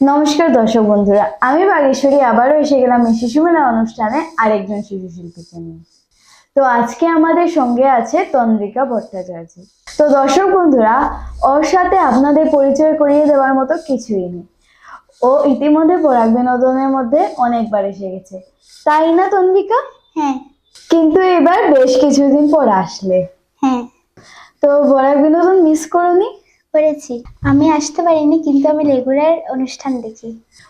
নমস্কার দর্শক বন্ধুরা আমি বাগেশ্বরী আবারও এসে গেলাম এই শিশু মেলা অনুষ্ঠানে আরেকজন শিশু শিল্পীকে নিয়ে। তো আজকে আমাদের সঙ্গে আছে তন্দ্রিকা ভট্টাচার্য। তো দর্শক বন্ধুরা ওর সাথে আপনাদের পরিচয় করিয়ে দেওয়ার মতো কিছুই নেই। ও ইতিমধ্যে পরাগ বিনোদনের মধ্যে অনেকবার এসে গেছে। তাই না তন্দ্রিকা হ্যাঁ। কিন্তু এবার বেশ কিছুদিন পর আসলে। হ্যাঁ। তো পরাগ বিনোদন মিস করনি? করেছি। আমি আসতে পারিনি কিন্তু আমি রেগুলার অনুষ্ঠান দেখি।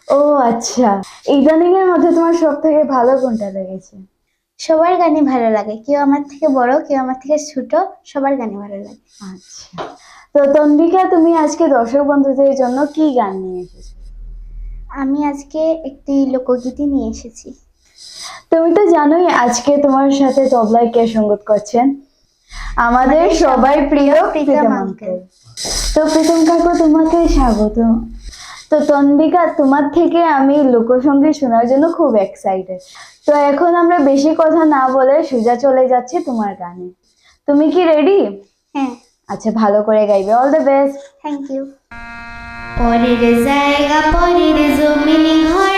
ও আচ্ছা। ইদানিং এর মধ্যে তোমার সব থেকে ভালো কোনটা লেগেছে? সবার গানই ভালো লাগে। কেউ আমার থেকে বড় কেউ আমার থেকে ছোট সবার গানই ভালো লাগে। আচ্ছা। তো তন্দ্রিকা তুমি আজকে দর্শক বন্ধুদের জন্য কি গান নিয়ে এসেছ? আমি আজকে একটি লোকগীতি নিয়ে এসেছি। তুমি তো জানোই আজকে তোমার সাথে তবলায় কে সঙ্গত করছেন। আমাদের সবাই প্রিয় প্রীতম আঙ্কেল। তো প্রীতম কাকু তোমাকে স্বাগত। তো তন্দ্রিকা তোমার থেকে আমি লোকসঙ্গীত শোনার জন্য খুব এক্সাইটেড তো এখন আমরা বেশি কথা না বলে সোজা চলে যাচ্ছি তোমার গানে। তুমি কি রেডি হ্যাঁ। আচ্ছা ভালো করে গাইবে। All the best thank you পরের জায়গা পরের জমিন ঘর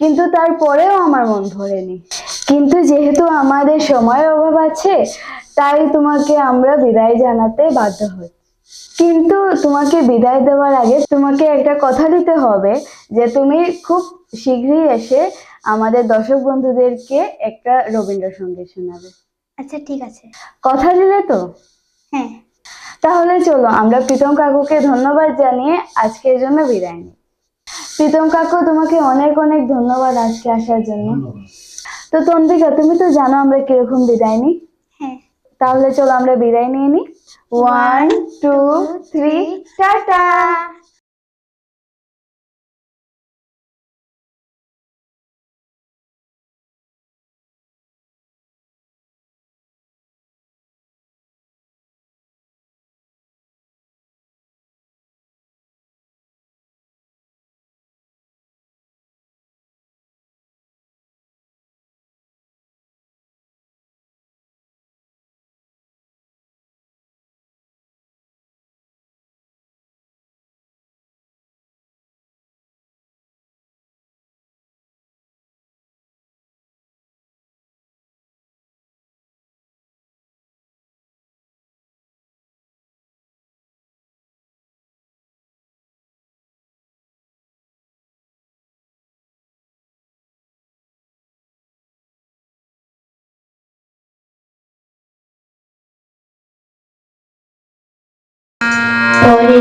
কিন্তু তারপরেও আমার মন ভরেনি কিন্তু যেহেতু আমাদের সময়ের অভাব আছে তাই তোমাকে আমরা বিদায় জানাতে বাধ্য হই কিন্তু তোমাকে বিদায় দেওয়ার আগে তোমাকে একটা কথা দিতে হবে যে তুমি খুব শীঘ্রই এসে আমাদের দর্শক বন্ধুদেরকে একটা রবীন্দ্রসঙ্গীত শোনাবে। আচ্ছা ঠিক আছে। কথা দিলে তো? হ্যাঁ। তাহলে চলো আমরা প্রীতম কাকুকে ধন্যবাদ জানিয়ে আজকের জন্য বিদায় নিই। প্রীতম কাকু তোমাকে অনেক অনেক ধন্যবাদ আজকে আসার জন্য। তো তন্দিকা তুমি তো জানো আমরা কীরকম বিদায় নিই। হ্যাঁ। তাহলে চলো আমরা বিদায় নিয়ে নিই। One two three tata!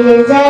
পরের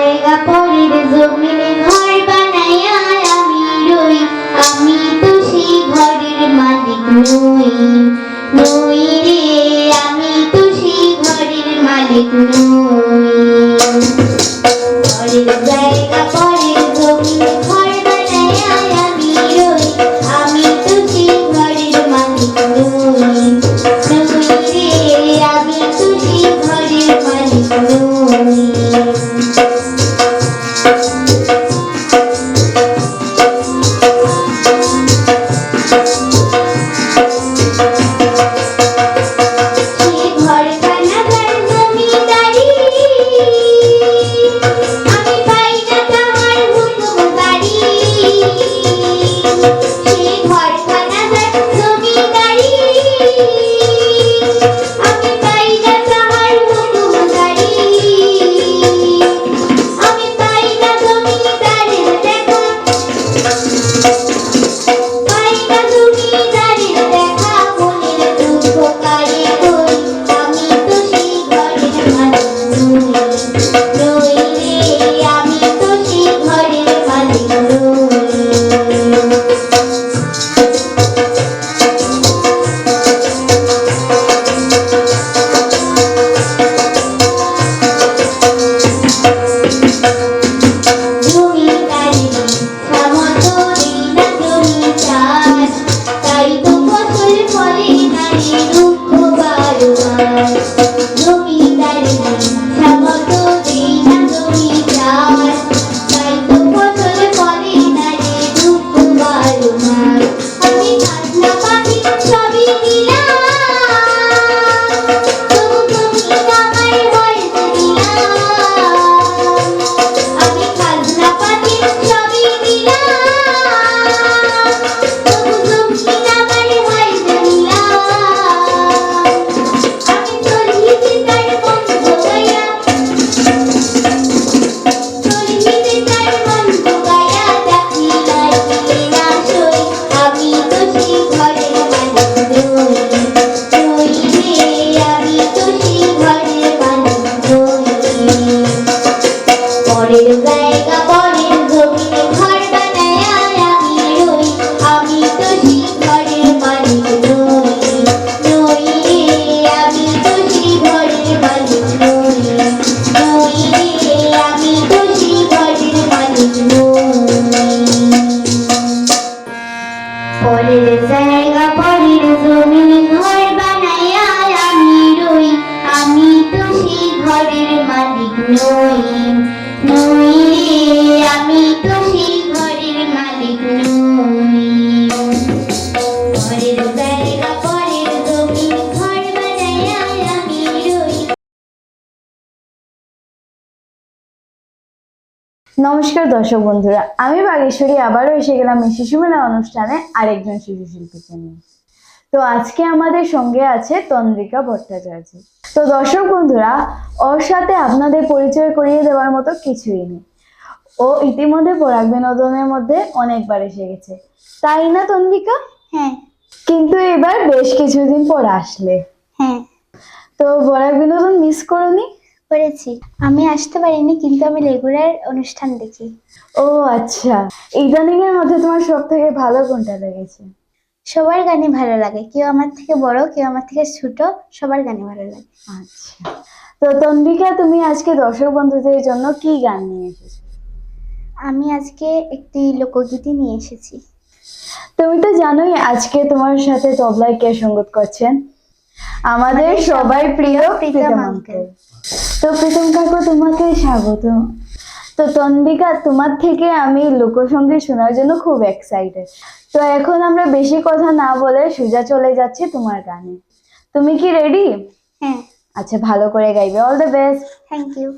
নমস্কার দর্শক বন্ধুরা, আমি বাগেশ্বরী আবারও এসে গেলাম শিশু মেলা অনুষ্ঠানে আরেকজন শিশু শিল্পীকে নিয়ে। তো আজকে আমাদের সঙ্গে আছে তন্দ্রিকা ভট্টাচার্য। তো দর্শক বন্ধুরা ওর সাথে আপনাদের পরিচয় করিয়ে দেওয়ার মতো কিছুই নেই। ও ইতিমধ্যে পরাগ বিনোদনের মধ্যে অনেকবার এসে গেছে। তাই না তন্দ্রিকা? হ্যাঁ। কিন্তু এবার বেশ কিছুদিন পর আসলে। হ্যাঁ। তো পরাগ বিনোদন মিস করনি? করেছি। আমি আসতে পারিনি কিন্তু আমি রেগুলার অনুষ্ঠান দেখি। ও আচ্ছা। ইদানিং এর মধ্যে তোমার সব থেকে ভালো কোনটা লেগেছে? সবার গানই ভালো লাগে। কেউ আমার থেকে বড় কেউ আমার থেকে ছোট সবার গানই ভালো লাগে। আচ্ছা। তো তন্বিকা তুমি আজকে দর্শক বন্ধুদের জন্য কি গান নিয়ে এসেছ? আমি আজকে একটি লোকগীতি নিয়ে এসেছি। তুমি তো জানোই আজকে তোমার সাথে তবলায় কে সঙ্গত করছেন? আমাদের সবাই প্রিয় প্রীতম আঙ্কেল। তো প্রীতম কাকু তোমাকে স্বাগত। তো তন্বিকা তোমার থেকে আমি লোকসঙ্গীত শোনার জন্য খুব এক্সাইটেড তো এখন আমরা বেশি কথা না বলে সোজা চলে যাচ্ছি তোমার গানে। তুমি কি রেডি হ্যাঁ। আচ্ছা ভালো করে গাইবে। All the best thank you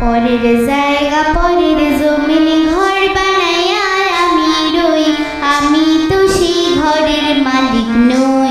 পরের জায়গা পরের জমিনে ঘর বানাই আর আমি রই। আমি তো সেই ঘরের মালিক নই নই।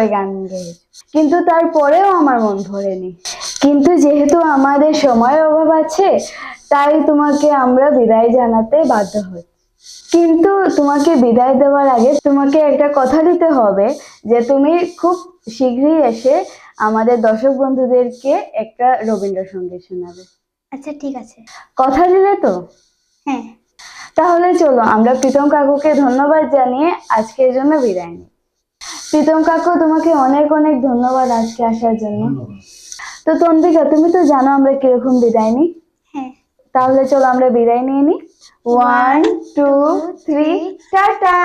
করে গান গেয়েছো। কিন্তু তারপরেও আমার মন ভরেনি কিন্তু যেহেতু আমাদের সময়ের অভাব আছে তাই তোমাকে আমরা বিদায় জানাতে বাধ্য হই। কিন্তু তোমাকে বিদায় দেওয়ার আগে তোমাকে একটা কথা দিতে হবে যে তুমি খুব শীঘ্রই এসে আমাদের দর্শক বন্ধুদেরকে একটা রবীন্দ্রসঙ্গীত শোনাবে। আচ্ছা ঠিক আছে। কথা দিলে তো? হ্যাঁ। তাহলে চলো আমরা প্রীতম কাকুকে ধন্যবাদ জানিয়ে আজকের জন্য বিদায় নিই। প্রীতম কাকু তোমাকে অনেক অনেক ধন্যবাদ আজকে আসার জন্য। তো তন্দিকা তুমি তো জানো আমরা কীরকম বিদায় নিই? হ্যাঁ। তাহলে চলো আমরা বিদায় নিয়ে নিই। One two three tata!